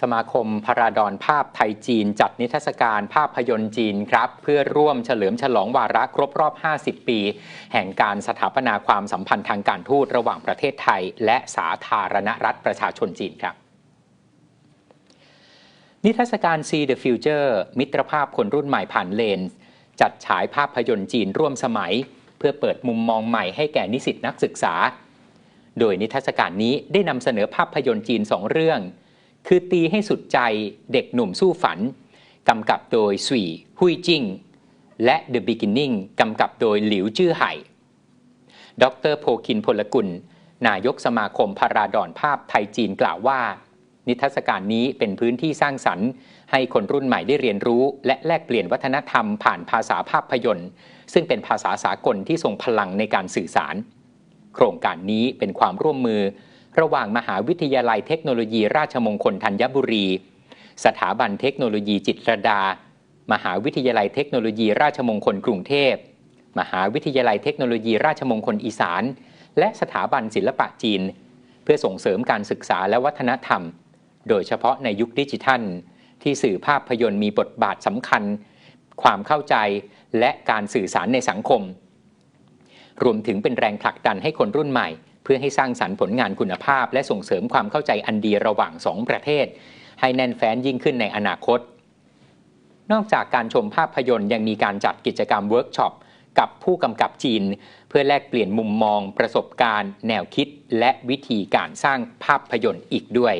สมาคมพาราดอนภาพไทยจีน จัดนิทรรศการภาพยนตร์จีนครับ เพื่อร่วมเฉลิมฉลองวาระครบรอบ 50 ปี แห่งการสถาปนาความสัมพันธ์ทางการทูตระหว่างประเทศไทย และสาธารณรัฐประชาชนจีนครับนิทรรศการ See the Future มิตรภาพคนรุ่นใหม่ผ่านเลน จัดฉายภาพยนตร์จีนร่วมสมัย เพื่อเปิดมุมมองใหม่ให้แก่นิสิตนักศึกษา โดยนิทรรศการนี้ได้นำเสนอภาพยนตร์จีนสองเรื่อง คือตีให้สุดใจเด็กหนุ่มสู้ฝัน กำกับโดยสวีฮุยจิงและ The Beginning กำกับโดยหลิวจื้อไห่ ดรโพคินพลกุล นายกสมาคมพาราดอนภาพไทยจีนกล่าวว่า นิทรรศการนี้เป็นพื้นที่สร้างสรรค์ ให้คนรุ่นใหม่ได้เรียนรู้ และแลกเปลี่ยนวัฒนธรรมผ่านภาษาภาพยนตร์ ซึ่งเป็นภาษาสากลที่ทรงพลังในการสื่อสาร โครงการนี้เป็นความร่วมมือ ระหว่างมหาวิทยาลัยเทคโนโลยีราชมงคลธัญบุรี สถาบันเทคโนโลยีจิตรดา มหาวิทยาลัยเทคโนโลยีราชมงคลกรุงเทพ มหาวิทยาลัยเทคโนโลยีราชมงคลอีสาน และสถาบันศิลปะจีน เพื่อส่งเสริมการศึกษาและวัฒนธรรม โดยเฉพาะในยุคดิจิทัล ที่สื่อภาพยนตร์มีบทบาทสำคัญ ความเข้าใจและการสื่อสารในสังคม รวมถึงเป็นแรงผลักดันให้คนรุ่นใหม่ พื่อให้สร้างสรรค์ผลงานคุณภาพ และส่งเสริมความเข้าใจอันดีระหว่างสองประเทศ ให้แน่นแฟ้นยิ่งขึ้นในอนาคต นอกจากการชมภาพยนตร์ยังมีการจัดกิจกรรมเวิร์กช็อปกับผู้กำกับจีน เพื่อแลกเปลี่ยนมุมมอง ประสบการณ์ แนวคิด และวิธีการสร้างภาพยนตร์อีกด้วย